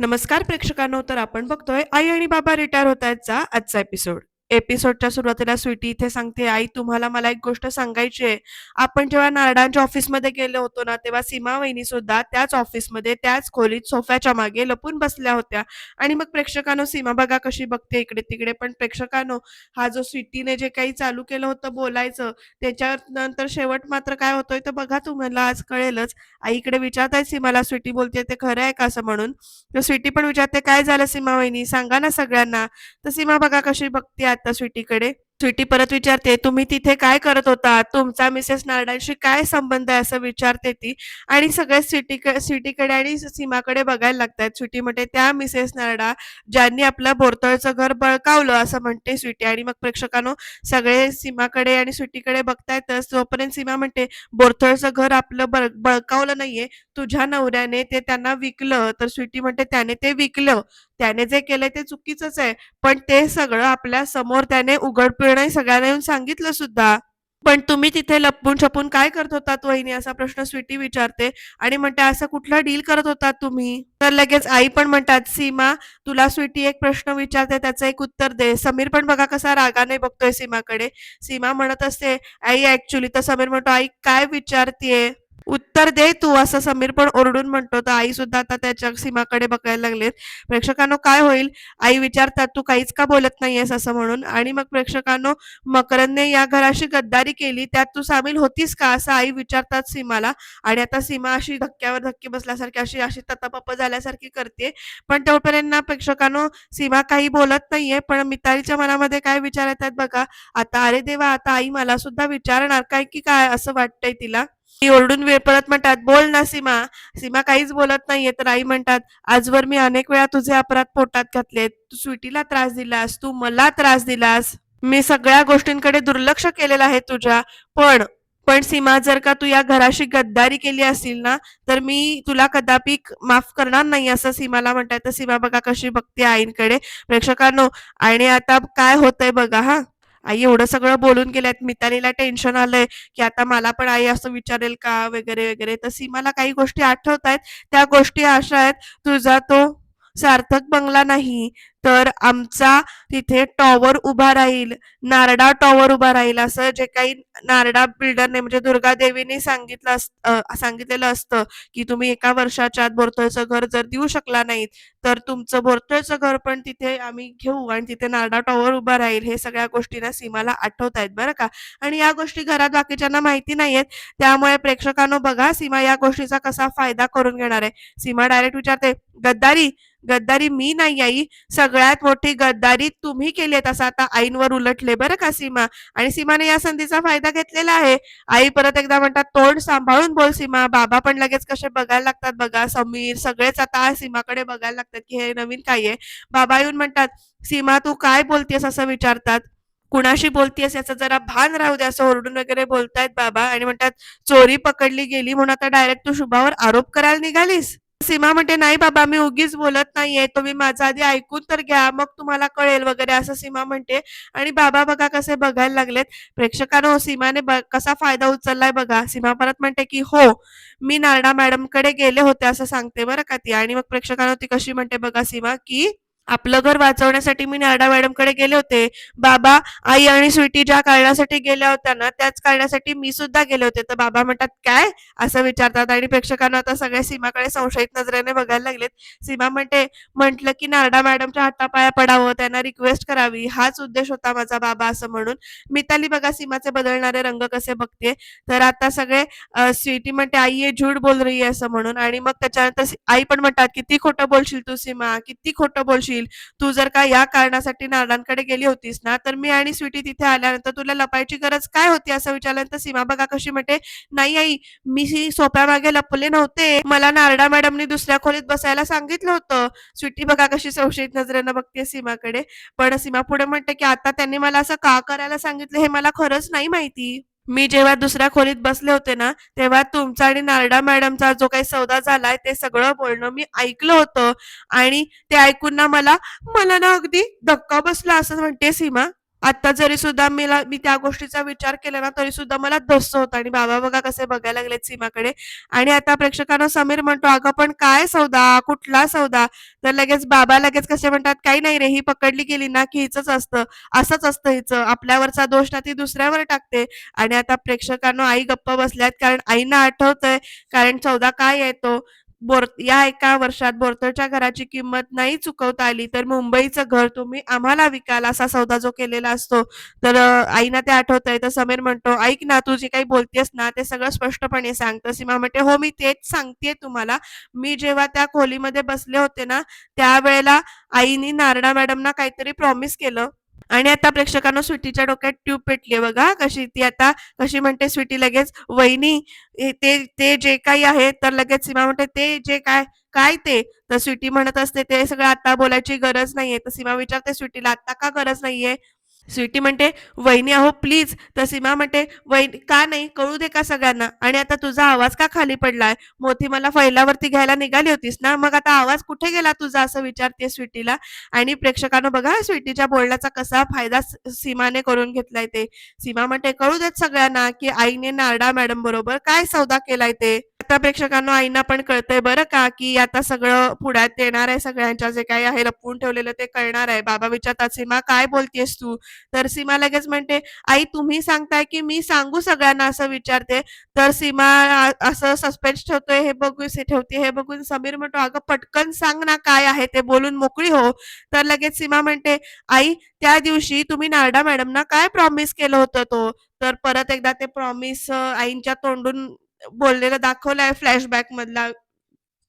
नमस्कार प्रेक्षकांनो तर आपण बघतोय आई आणि बाबा रिटायर होत आहेतचा आजचा एपिसोड एपिसोडच्या सुरुवातीला स्वीटी इथे सांगते आई तुम्हाला मला एक गोष्ट सांगायची आहे. आपण जेव्हा नारडांच्या ऑफिसमध्ये गेलो होतो ना तेव्हा सीमा वहिनी सुद्धा त्याच ऑफिसमध्ये त्याच खोलीत सोफ्याच्या मागे लपून बसल्या होत्या. आणि मग प्रेक्षकांनो सीमा बघा कशी बघते इकडे तिकडे. पण प्रेक्षकांनो हा जो स्वीटीने जे काही चालू केलं होतं बोलायचं त्याच्या नंतर शेवट मात्र काय होतोय तर बघा तुम्हाला आज कळेलच. आई इकडे विचारताय सीमाला स्वीटी बोलते ते खरं आहे का असं म्हणून? तर स्वीटी पण विचारते काय झालं सीमा वहिनी? सांगा ना सगळ्यांना. तर सीमा बघा कशी बघते आता स्वीटीकडे? स्वीटी परत विचारते तुम्ही तिथे काय करत होता? तुमचा मिसेस नारडांशी काय संबंध आहे? असं विचारते ती. आणि सगळे स्वीटी स्वीटीकडे आणि सीमाकडे बघायला लागतात. स्वीटी म्हणते त्या मिसेस नारडा ज्यांनी आपलं बोरतळचं घर बळकावलं असं म्हणते स्वीटी. आणि मग प्रेक्षकांनो सगळे सीमाकडे आणि स्वीटीकडे बघतायतच जोपर्यंत सीमा म्हणते बोरतळचं घर आपलं बळ बळकावलं नाहीये तुझ्या नवऱ्याने ते त्यांना विकलं तर स्वीटी म्हणते त्याने ते विकलं. त्याने जे केलंय ते चुकीचंच आहे. पण ते सगळं आपल्यासमोर त्याने उघडपिळणे सगळ्यांना येऊन सांगितलं सुद्धा. पण तुम्ही तिथे लपून छपून काय करत होतात वहिनी? असा प्रश्न स्वीटी विचारते आणि म्हणते असं कुठला डील करत होतात तुम्ही? तर लगेच आई पण म्हणतात सीमा तुला स्वीटी एक प्रश्न विचारते त्याचं एक उत्तर दे. समीर पण बघा कसा रागाने बघतोय सीमाकडे. सीमा म्हणत असते आई ऍक्च्युली तर समीर म्हणतो आई काय विचारतीये? उत्तर दे तू असं समीर पण ओरडून म्हणतो तर आई सुद्धा आता त्याच्या सीमाकडे बघायला लागलेत. प्रेक्षकांनो काय होईल? आई विचारतात तू काहीच का बोलत नाहीयेस? असं म्हणून. आणि मग प्रेक्षकांनो मकरंदने या घराशी गद्दारी केली त्यात तू सामील होतीस का? असं आई विचारतात सीमाला. आणि आता सीमा अशी धक्क्यावर धक्के बसल्यासारखी अशी अशी ततापप झाल्यासारखी करते. पण तोपर्यंत प्रेक्षकांनो सीमा काही बोलत नाहीये पण मितालीच्या मनामध्ये काय विचार येतात बघा. आता अरे देवा आता आई मला सुद्धा विचारणार काय की काय? असं वाटतंय तिला. ती ओरडून वेळ परत म्हणतात बोल ना सीमा. सीमा काहीच बोलत नाहीये तर आई म्हणतात आजवर मी अनेक वेळा तुझे अपराध पोटात घातले तू स्वीटीला त्रास दिलास तू मला त्रास दिलास. मी सगळ्या गोष्टींकडे दुर्लक्ष केलेलं आहे तुझ्या. पण पण सीमा जर का तू या घराशी गद्दारी केली असेल ना तर मी तुला कदापि माफ करणार नाही असं सीमाला म्हणतात. तर सीमा बघा कशी बघते आईंकडे. प्रेक्षकांनो आणि आता काय होतंय बघा हा. आई एवढं सगळं बोलून गेल्यात मितालीला टेन्शन आलंय की आता मला पण आई असं विचारेल का वगैरे वगैरे. तर सीमाला काही गोष्टी आठवत आहेत त्या गोष्टी अशा आहेत तुझा तो सार्थक बंगला नाही. तर आमचा तिथे टॉवर उभा राहील. नारडा टॉवर उभा राहील असं जे काही नारडा बिल्डरने म्हणजे दुर्गा देवीने सांगितलं सांगितलेलं असतं की तुम्ही एका वर्षाच्या आत बोरतळचं घर जर देऊ शकला नाहीत तर तुमचं बोरतळचं घर पण तिथे आम्ही घेऊ आणि तिथे नारडा टॉवर उभा राहील हे सगळ्या गोष्टींना सीमाला आठवत आहेत बरं का. आणि या गोष्टी घरात बाकीच्यांना माहिती नाहीयेत त्यामुळे प्रेक्षकांनो बघा सीमा या गोष्टीचा कसा फायदा करून घेणार आहे. सीमा डायरेक्ट विचारते गद्दारी गद्दारी मी नाही आई सगळ्यात मोठी गद्दारी तुम्ही केली असं आता आईंवर उलटले बरं का सीमा? आणि सीमाने या संधीचा फायदा घेतलेला आहे. आई परत एकदा म्हणतात तोंड सांभाळून बोल सीमा. बाबा पण लगेच कसे बघायला लागतात बघा. समीर सगळेच आता सीमाकडे बघायला लागतात की हे नवीन काय आहे? बाबा येऊन म्हणतात सीमा तू काय बोलतेस असं विचारतात? कुणाशी बोलतीयस? याचं जरा भान राहू दे असं ओरडून वगैरे बोलतायत बाबा आणि म्हणतात चोरी पकडली गेली म्हणून आता डायरेक्ट तू शुभावर आरोप करायला निघालीस? सीमा म्हणते नाही बाबा मी उगीच बोलत नाहीये तुम्ही माझा आधी ऐकून तर घ्या मग तुम्हाला कळेल वगैरे असं सीमा म्हणते. आणि बाबा बघा कसे बघायला लागलेत. प्रेक्षकांनो सीमाने कसा फायदा उचललाय बघा. सीमा परत म्हणते की हो मी नारडा मॅडमकडे गेले होते असं सांगते बरं का ती. आणि मग प्रेक्षकांना ती कशी म्हणते बघा सीमा की आपलं घर वाचवण्यासाठी मी नारडा मॅडमकडे गेले होते. बाबा आई आणि स्वीटी ज्या कारणासाठी गेल्या होत्या ना त्याच कारणासाठी मी सुद्धा गेले होते. तर बाबा म्हणतात काय? असं विचारतात आणि प्रेक्षकांना आता सगळ्या सीमाकडे संशयित नजरेने बघायला लागलेत. सीमा म्हणते म्हंटल की नारडा मॅडमच्या हातापाया पडावं त्यांना रिक्वेस्ट करावी. हाच उद्देश होता माझा बाबा असं म्हणून. मिताली बघा सीमाचे बदलणारे रंग कसे बघते तर आता सगळे स्वीटी म्हणते आई ये झूड बोल रही आहे असं म्हणून. आणि मग त्याच्यानंतर आई पण म्हणतात किती खोटं बोलशील तू सीमा? किती खोटं बोलशील? तू जर का या कारणासाठी नानांकडे गेली होतीस ना तर मी आणि स्वीटी तिथे आल्यानंतर तुला लपायची गरज काय होती असं विचारल्यानंतर सीमा बघा कशी म्हणते नाही आई मी सोप्या मागे लपले नव्हते. मला नारडा मॅडमनी दुसऱ्या खोलीत बसायला सांगितलं होतं. स्वीटी बघा कशी संशयित नजरेनं बघते सीमाकडे. पण सीमा पुढे म्हणते की आता त्यांनी मला असं का करायला सांगितलं हे मला खरंच नाही माहिती. मी जेव्हा दुसऱ्या खोलीत बसले होते ना तेव्हा तुमचा आणि नारडा मॅडमचा जो काही सौदा झालाय ते सगळं बोलणं मी ऐकलं होतं. आणि ते ऐकून ना मला मला ना अगदी धक्का बसला असं म्हणते सीमा. आता जरी सुद्धा मला मी त्या गोष्टीचा विचार केला ना तरी सुद्धा मला दस्त होतं. आणि बाबा बघा कसे बघायला लागलेत सीमाकडे. आणि आता प्रेक्षकांना समीर म्हणतो अगं पण काय सौदा? कुठला सौदा? तर लगेच बाबा लगेच कसे म्हणतात काही नाही रे ही पकडली गेली ना की हिचंच असतं. असंच असतं हिचं. आपल्यावरचा दोष ना ती दुसऱ्यावर टाकते. आणि आता प्रेक्षकांना आई गप्प बसल्यात कारण आईना आठवतंय कारण सौदा काय येतो बोर या एका वर्षात बोरतळच्या घराची किंमत नाही चुकवता आली तर मुंबईचं घर तुम्ही आम्हाला विकाल असा सौदा जो केलेला असतो. तर आईना ते आठवतंय तर समीर म्हणतो ऐक ना तू जे काही बोलतेस ना ते सगळं स्पष्टपणे सांग. तर सीमा म्हणते हो मी तेच सांगतेय तुम्हाला. मी जेव्हा त्या खोलीमध्ये बसले होते ना त्यावेळेला आईनी नारडा मॅडमना काहीतरी प्रॉमिस केलं. आणि आता प्रेक्षकांना स्वीटीच्या डोक्यात ट्यूब पेटली बघा. कशी ती आता कशी म्हणते स्वीटी लगेच वहिनी ते ते जे काही आहे तर लगेच सीमा म्हणते ते जे काय काय ते? तर स्वीटी म्हणत असते ते सगळं आता बोलायची गरज नाहीये. तर सीमा विचारते स्वीटीला आता का गरज नाहीये? स्वीटी म्हणते वहिनी अहो प्लीज तर सीमा म्हणते वहिनी का नाही? कळू दे का सगळ्यांना? आणि आता तुझा आवाज का खाली पडलाय? मोठी मला फैलावरती घ्यायला निघाली होतीस ना? मग आता आवाज कुठे गेला तुझा? असं विचारते स्वीटीला. आणि प्रेक्षकांना बघा स्वीटीच्या बोलण्याचा कसा फायदा सीमाने करून घेतलाय ते. सीमा म्हणते कळू देत सगळ्यांना की आईने नारडा मॅडम बरोबर काय सौदा केलाय ते? आता प्रेक्षकांना आईना पण कळतंय बरं का की आता सगळं पुढ्यात येणार आहे सगळ्यांच्या जे काही आहे लपवून ठेवलेलं ते कळणार आहे. बाबा विचारतात सीमा काय बोलतेस तू? तर सीमा लगेच म्हणते आई तुम्ही सांगताय की मी सांगू सगळ्यांना असं विचारते. तर सीमा असं सस्पेन्स ठेवतोय हे बघू ठेवते हे बघून समीर म्हणतो अगं पटकन सांग ना काय आहे ते बोलून मोकळी हो. तर लगेच सीमा म्हणते आई त्या दिवशी तुम्ही नारडा मॅडमना काय प्रॉमिस केलं होतं तो? तर परत एकदा ते प्रॉमिस आईंच्या तोंडून बोललेलं दाखवलाय फ्लॅशबॅक मधला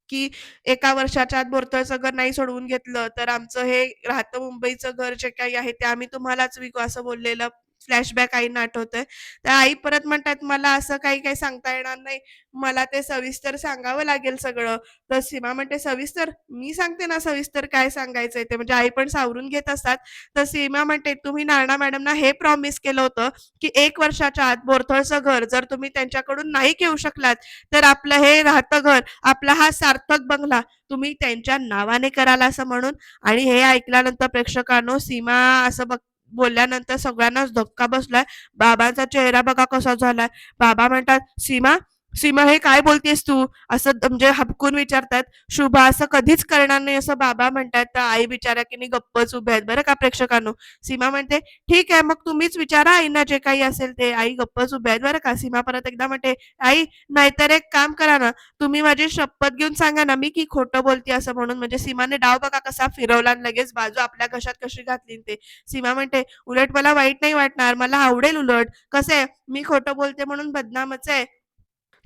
की एका वर्षाच्या आत बोरतळचं घर नाही सोडवून घेतलं तर आमचं हे राहतं मुंबईचं घर जे काही आहे ते आम्ही तुम्हालाच विकू असं बोललेलं. फ्लॅशबॅक आईंना आठवतोय. तर आई परत म्हणतात मला असं काही काही सांगता येणार नाही. मला ते सविस्तर सांगावं लागेल सगळं. तर सीमा म्हणते सविस्तर? मी सांगते ना सविस्तर काय सांगायचंय ते. म्हणजे आई पण सावरून घेत असतात. तर सीमा म्हणते तुम्ही नाना मॅडमना हे प्रॉमिस केलं होतं की एक वर्षाच्या आत बोरथळचं घर जर तुम्ही त्यांच्याकडून नाही घेऊ शकलात तर आपलं हे राहतं घर आपला हा सार्थक बंगला तुम्ही त्यांच्या नावाने कराल असं म्हणून. आणि हे ऐकल्यानंतर प्रेक्षकांनो सीमा असं बघ बोलल्यानंतर सगळ्यांनाच धक्का बसलाय. बाबांचा चेहरा बघा कसा झालाय. बाबा म्हणतात सीमा सीमा हे काय बोलतेस तू? असं म्हणजे हपकून विचारतात शुभा असं कधीच करणार नाही असं बाबा म्हणतात. तर आई बिचारा की नाही गप्पच उभे आहेत बरं का प्रेक्षकांनो? सीमा म्हणते ठीक आहे मग तुम्हीच विचारा आईना जे काही असेल ते. आई गप्पच उभे आहेत बरं का? सीमा परत एकदा म्हणते आई नाहीतर एक काम करा ना तुम्ही माझी शपथ घेऊन सांगा ना मी की खोटं बोलते असं म्हणून. म्हणजे सीमाने डाव बघा कसा फिरवला आणि लगेच बाजू आपल्या घशात कशी घातली ते. सीमा म्हणते उलट मला वाईट नाही वाटणार मला आवडेल उलट. कसं आहे? मी खोटं बोलते म्हणून बदनामच आहे.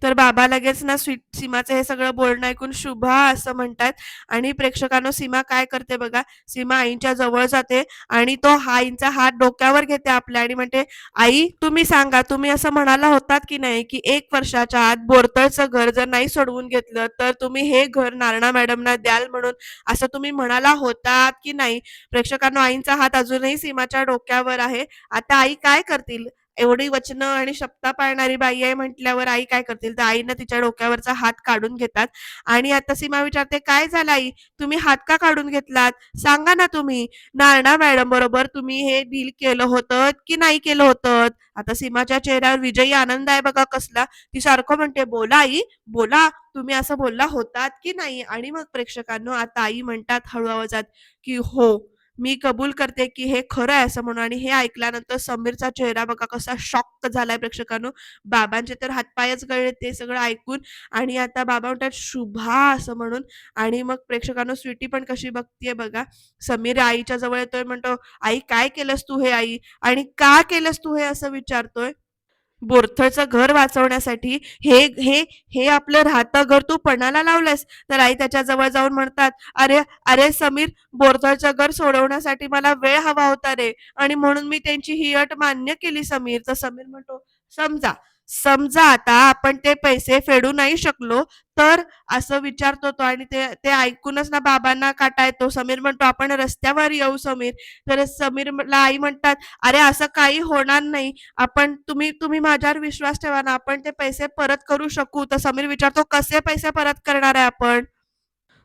तर बाबा लगेच ना सीमाचं हे सगळं बोलणं ऐकून शुभा असं म्हणतात. आणि प्रेक्षकांनो सीमा काय करते बघा? सीमा आईंच्या जवळ जाते आणि तो हा आईंचा हात डोक्यावर घेते आपल्या आणि म्हणते आई तुम्ही सांगा तुम्ही असं म्हणाला होतात की नाही की एक वर्षाच्या आत बोरतळचं घर जर नाही सोडवून घेतलं तर तुम्ही हे घर नारणा मॅडमना द्याल म्हणून असं तुम्ही म्हणाला होतात की नाही? प्रेक्षकांनो आईंचा हात अजूनही सीमाच्या डोक्यावर आहे. आता आई काय करतील? एवढी वचनं आणि शब्द पाळणारी बाई आहे म्हटल्यावर आई काय करतील? तर आईनं तिच्या डोक्यावरचा हात काढून घेतात. आणि आता सीमा विचारते काय झालं आई? तुम्ही हात का काढून घेतलात? सांगा ना तुम्ही. नारणा मॅडम बरोबर तुम्ही हे डील केलं होतं की नाही केलं होतं? आता सीमाच्या चेहऱ्यावर विजयी आनंद आहे बघा कसला. ती सारखं म्हणते बोला आई बोला. तुम्ही असं बोलला होतात की नाही? आणि मग प्रेक्षकांनो आता आई म्हणतात हळू आवाजात की हो मी कबूल करते की हे खरं आहे असं म्हणून आणि हे ऐकल्यानंतर समीरचा चेहरा बघा कसा शॉक झालाय प्रेक्षकांनो. बाबांचे तर हातपायच गळले ते सगळं ऐकून आणि आता बाबा म्हणतात शुभा असं म्हणून. आणि मग प्रेक्षकांनो स्वीटी पण कशी बघतीये बघा. समीर आईच्या जवळ येतोय म्हणतो आई काय केलंस तू हे आई? आणि का केलंस तू हे? असं विचारतोय. बोरथळचं घर वाचवण्यासाठी हे हे हे आपलं राहतं घर तू पणाला लावलंस तर आई त्याच्याजवळ जाऊन म्हणतात अरे अरे समीर बोरथळचं घर सोडवण्यासाठी मला वेळ हवा होता रे. आणि म्हणून मी त्यांची ही अट मान्य केली समीर. तर समीर म्हणतो समजा समजा आता आपण ते पैसे फेडू नाही शकलो तर असं विचारतो तो आणि ते ते ऐकूनच ना बाबांना काटा येतो. समीर म्हणतो आपण रस्त्यावर येऊ समीर. तर समीरला आई म्हणतात अरे असं काही होणार नाही. आपण तुम्ही तुम्ही माझ्यावर विश्वास ठेवा ना. आपण ते पैसे परत करू शकू. तर समीर विचारतो कसे पैसे परत करणार आहे आपण?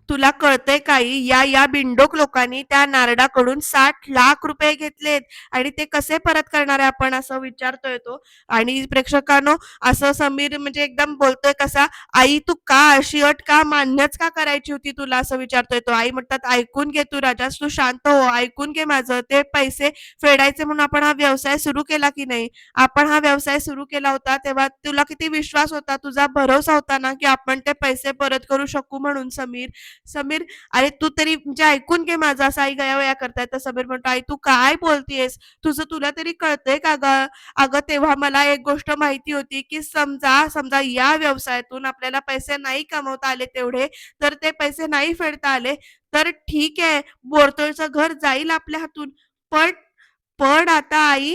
तुला कळतंय काही? या या बिंडोक लोकांनी त्या नारडाकडून साठ लाख रुपये घेतलेत. आणि ते कसे परत करणार आहे आपण असं विचारतोय तो. आणि प्रेक्षकांनो असं समीर म्हणजे एकदम बोलतोय कसा आई तू का अशी अट का मान्यच का करायची होती तुला? असं विचारतोय तो. आई म्हणतात ऐकून घे तू राजा तू शांत हो ऐकून घे माझं. ते पैसे फेडायचे म्हणून आपण हा व्यवसाय सुरू केला की नाही? आपण हा व्यवसाय सुरू केला होता तेव्हा तुला किती विश्वास होता? तुझा भरोसा होता ना की आपण ते पैसे परत करू शकू म्हणून समीर? समीर अरे तू तरी म्हणजे ऐकून घे माझा असं आई गयावया करताय. तर समीर म्हणतो आई तू काय बोलतीयस तुझं तुला तरी कळतंय का ग? अगं तेव्हा मला एक गोष्ट माहिती होती की समजा समजा या व्यवसायातून आपल्याला पैसे नाही कमवता आले तेवढे तर ते पैसे नाही फेडता आले तर ठीक आहे बोरतोळचं घर जाईल आपल्या हातून. पण पण आता आई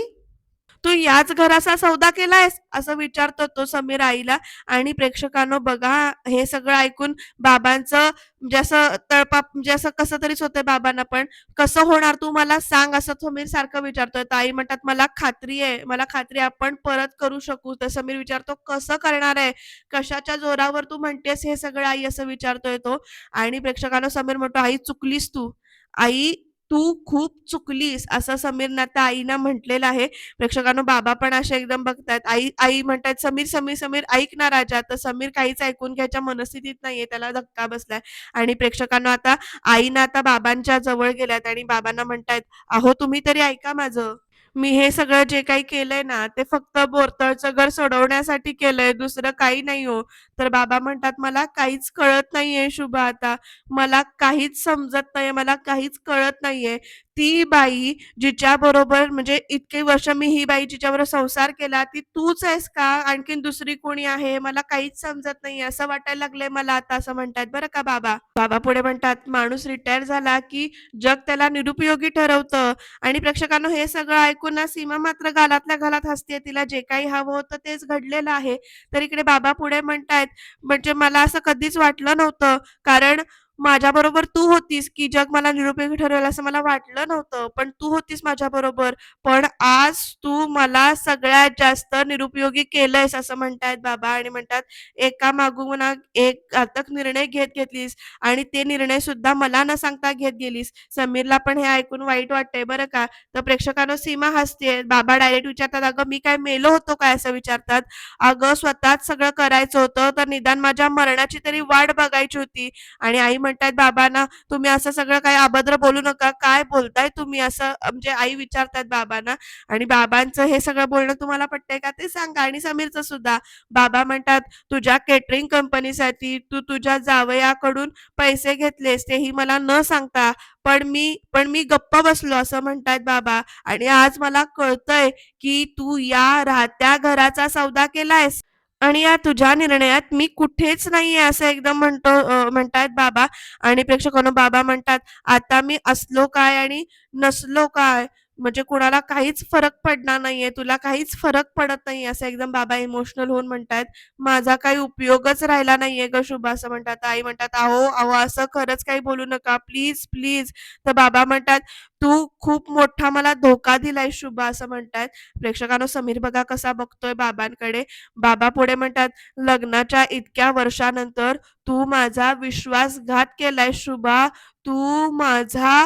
तू याच घराचा सौदा केलायस? असं विचारतो तो समीर आईला. आणि प्रेक्षकांनो बघा हे सगळं ऐकून बाबांचं म्हणजे असं तळपाप म्हणजे असं कसं तरीच होतंय बाबांना पण. कसं होणार तू मला सांग असं समीर सारखं विचारतोय. तर आई म्हणतात मला खात्री आहे. मला खात्री आपण परत करू शकू. तर समीर विचारतो कसं करणार आहे? कशाच्या जोरावर तू म्हणतेस हे सगळं आई? असं विचारतोय तो. आणि प्रेक्षकांना समीर म्हणतो आई चुकलीस तू. आई तू खूप चुकलीस असं समीरनं आता आईनं म्हटलेलं आहे. प्रेक्षकांनो बाबा पण असे एकदम बघतायत आई आई म्हणतात समीर समीर समीर ऐक ना राजा. तर समीर काहीच ऐकून घ्यायच्या मनस्थितीत नाहीये. त्याला धक्का बसलाय. आणि प्रेक्षकांना आता आईनं आता बाबांच्या जवळ गेल्यात आणि बाबांना म्हणतायत अहो तुम्ही तरी ऐका माझं. मी हे सगळं जे काही केलंय ना ते फक्त बोरतळचं घर सोडवण्यासाठी केलंय दुसरं काही नाही हो. तर बाबा म्हणतात मला काहीच कळत नाहीये शुभ आता. मला काहीच समजत नाहीये मला काहीच कळत नाहीये. ती बाई जिच्या बरोबर म्हणजे इतके वर्ष मी ही बाई जिच्याबरोबर संसार केला ती तूच आहेस का? आणखीन दुसरी कोणी आहे? मला काहीच समजत नाही असं वाटायला लागलंय मला आता असं म्हणतात. बरं का बाबा? बाबा पुढे म्हणतात माणूस रिटायर झाला की जग त्याला निरुपयोगी ठरवतं. आणि प्रेक्षकांना हे सगळं ऐकून ना सीमा मात्र घालातल्या घालात हसते तिला जे काही हवं होतं तेच घडलेलं आहे. तर इकडे बाबा पुढे म्हणतायत म्हणजे मला असं कधीच वाटलं नव्हतं. कारण माझ्याबरोबर तू होतीस की जग मला निरुपयोगी ठरवेल असं मला वाटलं नव्हतं पण तू होतीस माझ्याबरोबर. पण आज तू मला सगळ्यात जास्त निरुपयोगी केलंयस असं म्हणतायत बाबा आणि म्हणतात एका मागून एक घातक निर्णय घेत घेतलीस आणि ते निर्णय सुद्धा मला न सांगता घेत गेलीस. समीरला पण हे ऐकून वाईट वाटतंय बरं का? तर प्रेक्षकांना सीमा हसते बाबा डायरेक्ट विचारतात अगं मी काय मेलो होतो काय? असं विचारतात. अगं स्वतःच सगळं करायचं होतं तर निदान माझ्या मरणाची तरी वाट बघायची होती आणि आई म्हणतायत बाबांना तुम्ही असं सगळं काही अभद्र बोलू नका. काय बोलताय तुम्ही? असं म्हणजे आई विचारतात बाबांना. आणि बाबांचं हे सगळं बोलणं तुम्हाला पटतंय का ते सांगा. आणि समीरचं सुद्धा. बाबा म्हणतात तुझ्या केटरिंग कंपनीसाठी तू तुझ्या जावयाकडून पैसे घेतलेस तेही मला न सांगता. पण मी पण मी गप्प बसलो असं म्हणतायत बाबा. आणि आज मला कळतंय की तू या राहत्या घराचा सौदा केलायस. आणि या तुझ्या निर्णयात मी कुठेच नाहीये असं एकदम म्हणतो म्हणतात बाबा. आणि प्रेक्षकांनो बाबा म्हणतात आता मी असलो काय आणि नसलो काय? म्हणजे कुणाला काहीच फरक पडणार नाहीये तुला काहीच फरक पडत नाही असं एकदम बाबा इमोशनल होऊन म्हणतायत माझा काही उपयोगच राहिला नाहीये ग शुभा असं म्हणतात. आई म्हणतात अहो अहो असं खरंच काही बोलू नका प्लीज प्लीज. तर बाबा म्हणतात तू खूप मोठा मला धोका दिलाय शुभा असं म्हणतात. प्रेक्षकांनो समीर बघा कसा बघतोय बाबांकडे. बाबा पुढे म्हणतात लग्नाच्या इतक्या वर्षानंतर तू माझा विश्वासघात केलाय शुभा. तू माझा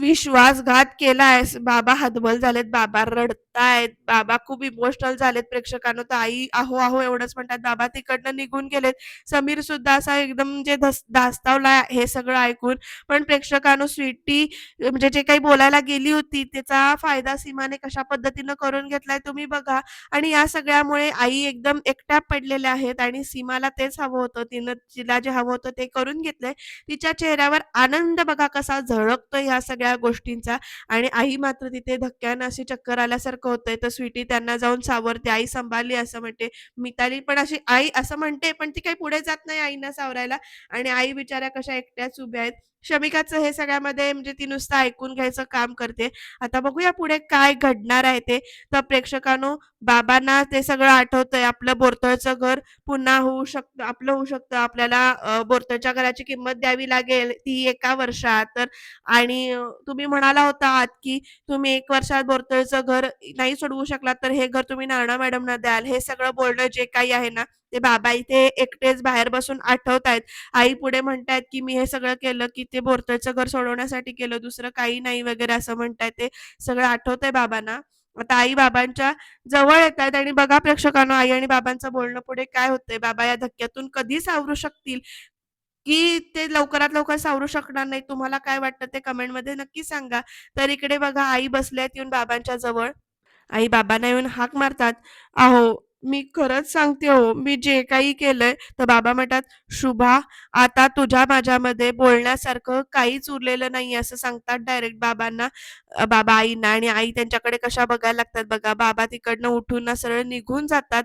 विश्वासघात केलायस. बाबा हतबल झालेत बाबा रडतायत बाबा खूप इमोशनल झालेत प्रेक्षकांनो. तर आई आहो आहो एवढंच म्हणतात. बाबा तिकडनं निघून गेलेत. समीर सुद्धा असा एकदम म्हणजे धस धास्तावला हे सगळं ऐकून. पण प्रेक्षकांनो स्वीटी म्हणजे जे काही बोल बोलायला गेली होती त्याचा फायदा सीमाने कशा पद्धतीनं करून घेतलाय तुम्ही बघा. आणि या सगळ्यामुळे आई एकदम एकट्या पडलेल्या आहेत आणि सीमाला तेच हवं होतं तिनं तिला जे हवं होतं ते करून घेतलंय. तिच्या चेहऱ्यावर आनंद बघा कसा झळकतोय ह्या सगळ्या गोष्टींचा. आणि आई मात्र तिथे धक्क्यानं अशी चक्कर आल्यासारखं होतंय तर स्वीटी त्यांना जाऊन सावरते आई सांभाळली असं म्हणते. मिताली पण अशी आई असं म्हणते पण ती काही पुढे जात नाही आईना सावरायला. आणि आई बिचाऱ्या कशा एकट्याच उभ्या आहेत. शमिकाचं हे सगळ्यामध्ये म्हणजे ती नुसतं ऐकून घ्यायचं काम करते. आता बघूया पुढे काय घडणार आहे ते. तर प्रेक्षकांनो बाबांना ते सगळं आठवतंय. आपलं बोरतळचं घर पुन्हा होऊ शकतं आपलं होऊ शकतं. आपल्याला बोरतळच्या घराची किंमत द्यावी लागेल ती एका वर्षात. तर आणि तुम्ही म्हणाला होता की तुम्ही एक वर्षात बोरतळचं घर नाही सोडवू शकलात तर हे घर तुम्ही नाना मॅडमना द्याल. हे सगळं बोलणं जे काही आहे ना ते बाबा इथे एकटेच बाहेर बसून आठवतायत. आई पुढे म्हणतायत, की "मी हे सगळं केलं, की ते बोरतळचं घर सोडवण्यासाठी केलं, दुसरं काही नाही" वगैरे असं म्हणतायत. ते सगळं आठवतंय बाबांना. आता आई बाबांच्या जवळ येतायत आणि बघा प्रेक्षकांना आई आणि बाबांचं बोलणं पुढे काय होतंय. बाबा या धक्क्यातून कधी सावरू शकतील, की ते लवकरात लवकर सावरू शकणार नाही. तुम्हाला काय वाटतं ते कमेंटमध्ये नक्की सांगा. तर इकडे बघा आई बसल्यात येऊन बाबांच्या जवळ. आई बाबांना येऊन हाक मारतात, "अहो, मी खरंच सांगते हो, मी जे काही केलंय" तर बाबा म्हणतात, "शुभा, आता तुझ्या माझ्यामध्ये बोलण्यासारखं काहीच उरलेलं नाही असं सांगतात डायरेक्ट बाबांना बाबा आईना आणि आई त्यांच्याकडे कशा बघायला लागतात बघा. बाबा तिकडनं उठून ना सरळ निघून जातात.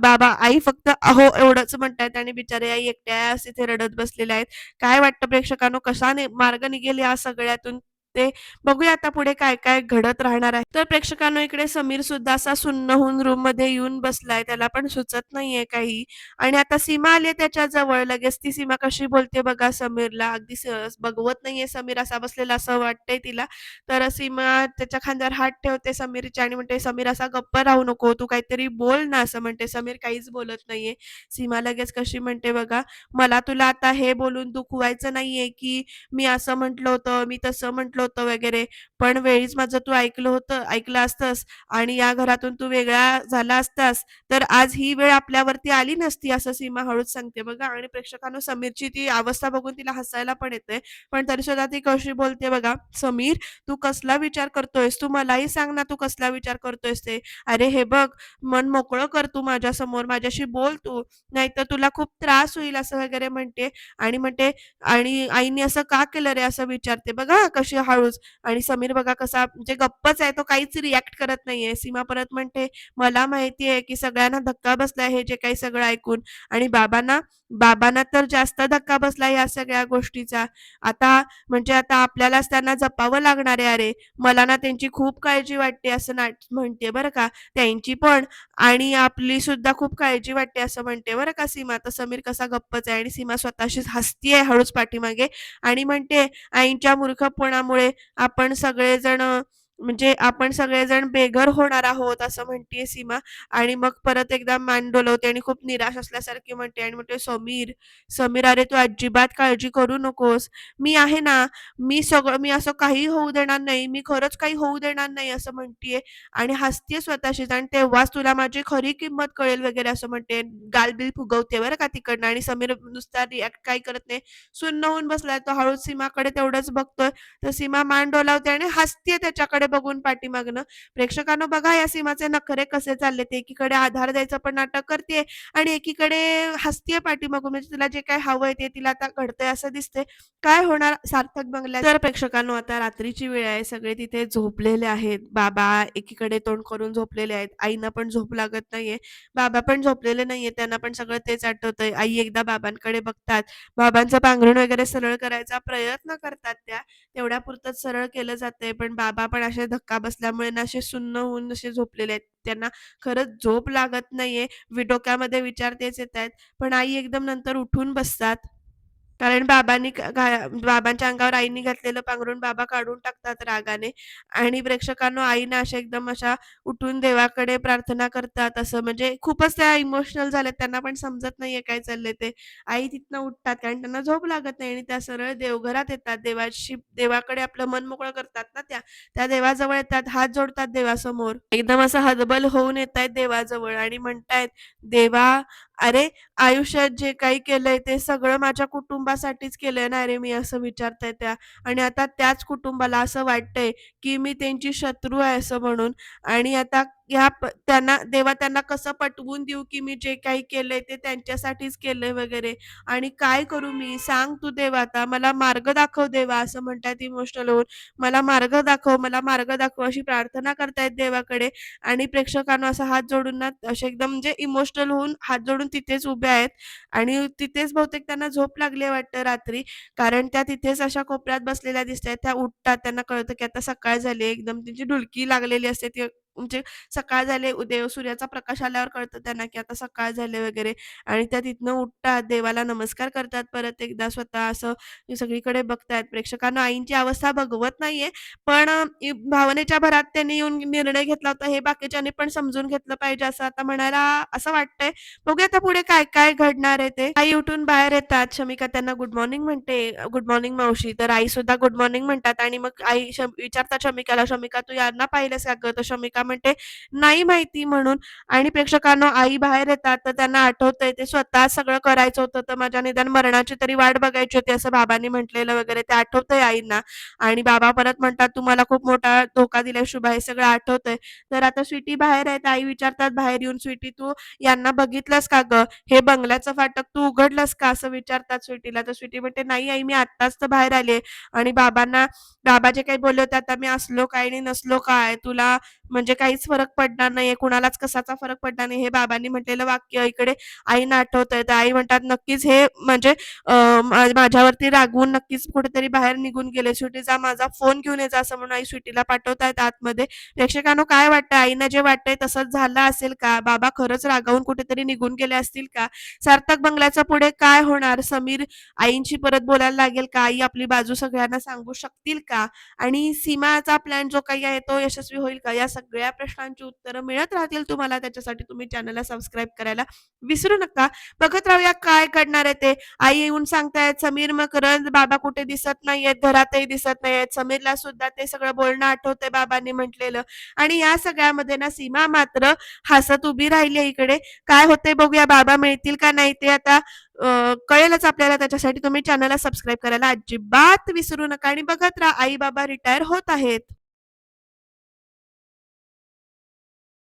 बाबा आई फक्त "अहो" एवढंच म्हणतायत आणि बिचारे आई एकट्याच तिथे रडत बसलेल्या आहेत. काय वाटतं प्रेक्षकांनो कसा मार्ग निघेल या सगळ्यातून ते बघूया आता पुढे काय-काय घडत राहणार आहे. तर प्रेक्षकांनो इकडे समीर सुद्धा असा सुन्न होऊन रूममध्ये येऊन बसलाय. त्याला पण सुचत नाहीये काही आणि आता सीमा आली त्याच्याजवळ. लगेच ती सीमा कशी बोलते बघा समीरला. अगदी बघवत नाहीये समीर असा बसलेला असं वाटतंय तिला. तर सीमा त्याच्या खांद्यावर हात ठेवते समीरच्या आणि म्हणते, "समीर असा गप्प राहू नको. तू काहीतरी बोल ना." असं म्हणते. समीर काहीच बोलत नाहीये. सीमा लगेच कशी म्हणते बघा, "मला तुला आता हे बोलून दुखवायचं नाहीये, की मी असं म्हटलं होतं, मी तसं म्हटलं होतं वगैरे. पण वेळीच माझं तू ऐकलं होतं ऐकलं असतंस आणि या घरातून तू वेगळा झाला असतास, तर आज ही वेळ आपल्यावरती आली नसती." असं सीमा हळूच सांगते बघा आणि प्रेक्षकांनो समीरची ती अवस्था बघून तिला हसायला पण येते पण तरी सुद्धा ती कशी बोलते बघा, "समीर, तू कसला विचार करतोयस? तू मलाही सांग ना, तू कसला विचार करतोयस ते. अरे हे बघ, मन मोकळं कर तू माझ्यासमोर, माझ्याशी बोल तू, नाहीतर तुला खूप त्रास होईल." असं वगैरे म्हणते आणि म्हणते आणि आईने असं का केलं रे? असं विचारते बघा कशी हळूच आणि समीर बघा कसा म्हणजे गप्पच आहे. तो काहीच रिॲक्ट करत नाहीये. सीमा परत म्हणते, "मला माहिती आहे, की सगळ्यांना धक्का बसलाय हे जे काही सगळं ऐकून आणि बाबांना बाबांना तर जास्त धक्का बसला या सगळ्या गोष्टीचा. आता म्हणजे आता आपल्यालाच त्यांना जपावं लागणार आहे अरे. मला ना त्यांची खूप काळजी वाटते." असं नाट म्हणते बरं का. त्यांची पण आणि आपली सुद्धा खूप काळजी वाटते असं म्हणते बरं का सीमा. तर समीर कसा गप्पच आहे आणि सीमा स्वतःशीच हसतीये हळूच पाठीमागे आणि म्हणते, "आईच्या मूर्खपणामुळे आपण सगळेजण म्हणजे आपण सगळेजण बेघर होणार आहोत." असं म्हणतीये सीमा आणि मग परत एकदा मान डोलवते आणि खूप निराश असल्यासारखी म्हणते आणि म्हणते, "समीर, समीर अरे तू अजिबात काळजी करू नकोस. मी आहे ना. मी सगळं मी असं काहीही होऊ देणार नाही. मी खरंच काही होऊ देणार नाही." असं म्हणतीये आणि हसतीये स्वतःशीच आणि तेव्हाच तुला माझी खरी किंमत कळेल वगैरे असं म्हणते. गालबिल फुगवते बरं का तिकडनं आणि समीर नुसता रिॲक्ट काही करत नाही. सुन्न होऊन बसलाय. तो हळूच सीमाकडे तेवढंच बघतोय. तर सीमा मान डोलावते आणि हसतीये त्याच्याकडे बघून पाठीमागणं प्रेक्षकांनो बघा या सीमाचे नखरे कसे चाललेत. एकीकडे आधार द्यायचं पण नाटक करते आणि एकीकडे हसतीये पाठीमागून. म्हणजे तिला जे काही हवंय ते तिला आता घडतंय असं दिसतंय. काय होणार सार्थक बंगल्या तर प्रेक्षकांनो आता रात्रीची वेळ आहे. सगळे तिथे झोपलेले आहेत. बाबा एकीकडे तोंड करून झोपलेले आहेत. आईना पण झोप लागत नाहीये. बाबा पण झोपलेले नाहीये त्यांना पण सगळं तेच आठवतंय. आई एकदा बाबांकडे बघतात. बाबांचं पांघरण वगैरे सरळ करायचा प्रयत्न करतात त्या. तेवढ्या पुरतच सरळ केलं जातंय. पण बाबा पण असे धक्का बसल्यामुळे ना असे सुन्न होऊन असे झोपलेले आहेत. त्यांना खरंच झोप लागत नाहीये. वि डोक्यामध्ये विचार तेच येतायत. पण आई एकदम नंतर उठून बसतात. कारण बाबांनी बाबांच्या अंगावर आईनी घातलेलं पांघरून बाबा काढून टाकतात रागाने आणि प्रेक्षकांनो आईना अशा एकदम अशा उठून देवाकडे प्रार्थना करतात. असं म्हणजे खूपच त्या इमोशनल झाल्यात. त्यांना पण समजत नाहीये काय चाललंय ते. आई तिथनं उठतात कारण त्यांना झोप लागत नाही आणि त्या सरळ देवघरात येतात. देवाशी देवाकडे आपलं मन मोकळं करतात ना त्या. त्या देवाजवळ येतात, हात जोडतात देवासमोर. एकदम असं हदबल होऊन येतायत देवाजवळ आणि म्हणतायत, "देवा, अरे आयुष्यात जे काही केलंय ते सगळं माझ्या कुटुंब कुटुंबासाठीच केलंय ना रे मी." असं विचारताय त्या आणि आता त्याच कुटुंबाला असं वाटतंय, की मी त्यांची शत्रू आहे असं म्हणून आणि आता ह्या त्यांना देवा त्यांना कसं पटवून देऊ, की मी जे काही केलंय ते त्यांच्यासाठीच केलंय वगैरे आणि काय करू मी? सांग तू देवा आता. मला मार्ग दाखव देवा असं म्हणतात इमोशनल होऊन. मला मार्ग दाखव, मला मार्ग दाखव अशी प्रार्थना करतायत देवाकडे आणि प्रेक्षकांना असा हात जोडून ना असे एकदम म्हणजे इमोशनल होऊन हात जोडून तिथेच उभे आहेत आणि तिथेच बहुतेक त्यांना झोप लागली आहे वाटतं रात्री. कारण त्या तिथेच अशा कोपऱ्यात बसलेल्या दिसतायत. त्या उठतात. त्यांना कळतं, की आता सकाळ झाली एकदम त्यांची ढुलकी लागलेली असते ती म्हणजे सकाळ झाले उदय सूर्याचा प्रकाश आल्यावर कळतं त्यांना की आता सकाळ झाले वगैरे आणि त्या तिथनं उठतात, देवाला नमस्कार करतात परत एकदा स्वतः असं सगळीकडे बघतायत. प्रेक्षकांना आईंची अवस्था बघवत नाहीये, पण भावनेच्या भरात त्यांनी येऊन निर्णय घेतला होता, हे बाकीच्यांनी पण समजून घेतलं पाहिजे असं आता म्हणायला असं वाटतंय. बघूया आता पुढे काय-काय घडणार आहे ते. आई उठून बाहेर येतात. शमिका त्यांना गुड मॉर्निंग म्हणते, "गुड मॉर्निंग मावशी." तर आई सुद्धा गुड मॉर्निंग म्हणतात आणि मग आई श विचारतात शमिकाला, "शमिका तू यांना पाहिलंस का ग तर शमिका म्हणते, "नाही माहिती" म्हणून आणि प्रेक्षकांना आई बाहेर येतात, तर त्यांना आठवतंय ते स्वतः सगळं करायचं होतं, तर माझ्या निदान मरणाची तरी वाट बघायची होती असं बाबांनी म्हटलेलं वगैरे ते आठवतंय आईंना आणि बाबा परत म्हणतात, तुम्हाला खूप मोठा धोका दिलाय शुभा, हे सगळं आठवतंय." तर आता स्वीटी बाहेर आहेत. आई विचारतात बाहेर येऊन, "स्वीटी तू यांना बघितलंस का ग हे बंगल्याचं फाटक तू उघडलंस का?" असं विचारतात स्वीटीला. तर स्वीटी म्हणते, "नाही आई, मी आत्ताच तर बाहेर आले आणि बाबांना बाबा जे काही बोलले होते, आता मी असलो काय आणि नसलो काय, तुला म्हणजे काहीच फरक पडणार नाहीये, कुणालाच कशाचा फरक पडणार नाही." हे बाबांनी म्हटलेलं वाक्य इकडे आईना आठवतंय. तर आई म्हणतात, "नक्कीच हे म्हणजे माझ्यावरती रागवून नक्कीच कुठेतरी बाहेर निघून गेले. स्वीटी जा माझा फोन घेऊन ये जा." असं म्हणून आई सुटीला पाठवतायत आतमध्ये. प्रेक्षकांनो काय वाटतं आईना जे वाटतंय तसंच झालं असेल का? बाबा खरंच रागावून कुठेतरी निघून गेले असतील का? सार्थक बंगल्याच्या पुढे काय होणार? समीर आईंची परत बोलायला लागेल का? आई आपली बाजू सगळ्यांना सांगू शकतील का? आणि सीमाचा प्लॅन जो काही आहे तो यशस्वी होईल का? या सगळ्या प्रश्नांची उत्तरं मिळत राहतील तुम्हाला. त्याच्यासाठी तुम्ही चॅनलला सबस्क्राईब करायला विसरू नका. बघत राहूया काय घडणार आहे ते. आई येऊन सांगतायत, "समीर मकरंद बाबा कुठे दिसत नाहीयेत, घरातही दिसत नाहीयेत." समीरला सुद्धा ते सगळं बोलणं आठवतंय बाबांनी म्हटलेलं आणि या सगळ्यामध्ये ना सीमा मात्र हसत उभी राहिली आहे इकडे. काय होतंय बघूया. बाबा मिळतील का नाही ते आता कळेलच आपल्याला. त्याच्यासाठी तुम्ही चॅनलला सबस्क्राईब करायला अजिबात विसरू नका आणि बघत राहा आई बाबा रिटायर होत आहेत.